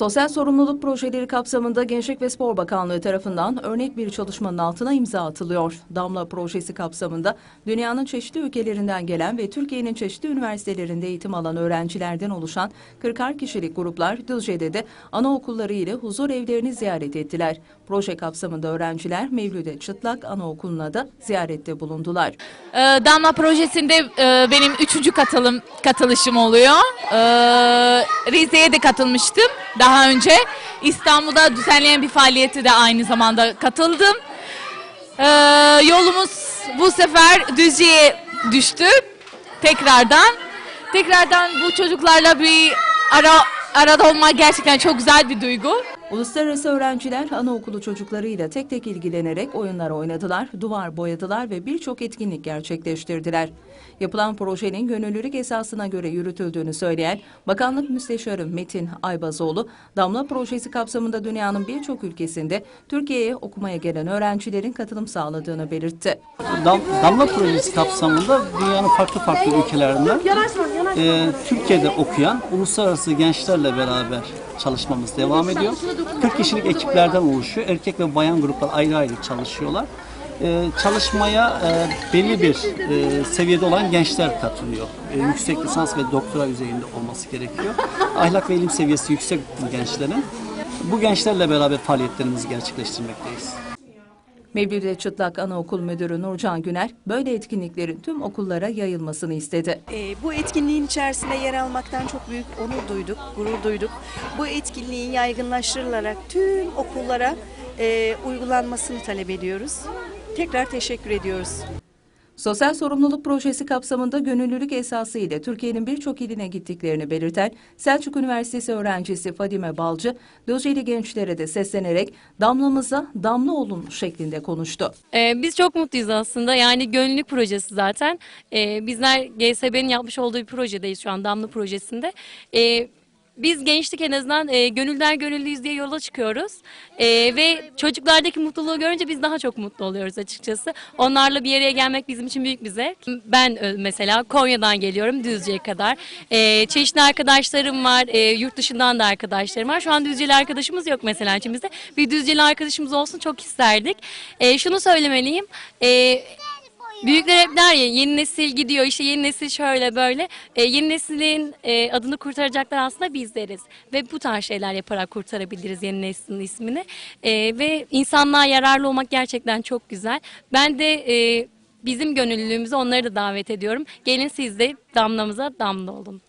Sosyal sorumluluk projeleri kapsamında Gençlik ve Spor Bakanlığı tarafından örnek bir çalışmanın altına imza atılıyor. Damla projesi kapsamında dünyanın çeşitli ülkelerinden gelen ve Türkiye'nin çeşitli üniversitelerinde eğitim alan öğrencilerden oluşan 40'ar kişilik gruplar Düzce'de de anaokulları ile huzur evlerini ziyaret ettiler. Proje kapsamında öğrenciler Mevlüde Çıtlak Anaokulu'na da ziyarette bulundular. Ee, Damla projesinde e, benim üçüncü katılım katılışım oluyor. Ee, Rize'ye de katılmıştım daha önce. İstanbul'da düzenleyen bir faaliyeti de aynı zamanda katıldım. Ee, yolumuz bu sefer Düzce'ye düştü tekrardan. Tekrardan bu çocuklarla bir ara arada olmak gerçekten çok güzel bir duygu. Uluslararası öğrenciler anaokulu çocuklarıyla tek tek ilgilenerek oyunlar oynadılar, duvar boyadılar ve birçok etkinlik gerçekleştirdiler. Yapılan projenin gönüllülük esasına göre yürütüldüğünü söyleyen Bakanlık Müsteşarı Metin Aybazoğlu, Damla projesi kapsamında dünyanın birçok ülkesinde Türkiye'ye okumaya gelen öğrencilerin katılım sağladığını belirtti. Dam- Damla projesi kapsamında dünyanın farklı farklı ülkelerinden e, Türkiye'de okuyan uluslararası gençlerle beraber çalışmamız devam ediyor. 40 kişilik ekiplerden oluşuyor. Erkek ve bayan gruplar ayrı ayrı çalışıyorlar. E, çalışmaya e, belli bir e, seviyede olan gençler katılıyor. E, yüksek lisans ve doktora düzeyinde olması gerekiyor. Ahlak ve ilim seviyesi yüksek gençlerin. Bu gençlerle beraber faaliyetlerimizi gerçekleştirmekteyiz. Mevlüde Çıtlak Anaokul Müdürü Nurcan Güner, böyle etkinliklerin tüm okullara yayılmasını istedi. Ee, bu etkinliğin içerisinde yer almaktan çok büyük onur duyduk, gurur duyduk. Bu etkinliğin yaygınlaştırılarak tüm okullara e, uygulanmasını talep ediyoruz. Tekrar teşekkür ediyoruz. Sosyal sorumluluk projesi kapsamında gönüllülük esası ile Türkiye'nin birçok iline gittiklerini belirten Selçuk Üniversitesi öğrencisi Fadime Balcı, Düzceli gençlere de seslenerek damlamıza damla olun şeklinde konuştu. Ee, biz çok mutluyuz aslında. Yani gönüllülük projesi zaten. Ee, bizler GSB'nin yapmış olduğu bir projedeyiz şu an Damla projesinde. Ee, biz gençlik en azından e, gönülden gönüllüyüz diye yola çıkıyoruz. Ee, ve çocuklardaki mutluluğu görünce biz daha çok mutlu oluyoruz açıkçası. Onlarla bir araya gelmek bizim için büyük bir zevk. Ben e, mesela Konya'dan geliyorum Düzce'ye kadar. Ee, çeşitli arkadaşlarım var. e, yurt dışından da arkadaşlarım var. Şu an Düzceli arkadaşımız yok mesela içimizde. Bir Düzceli arkadaşımız olsun çok isterdik. Ee, şunu söylemeliyim. Ee, Büyükler hep der ya yeni nesil gidiyor işte yeni nesil şöyle böyle. E, yeni neslin e, adını kurtaracaklar aslında bizleriz. Ve bu tarz şeyler yaparak kurtarabiliriz yeni neslin ismini. E, ve insanlığa yararlı olmak gerçekten çok güzel. Ben de e, bizim gönüllülüğümüze onları da davet ediyorum. Gelin siz de damlamıza damla olun.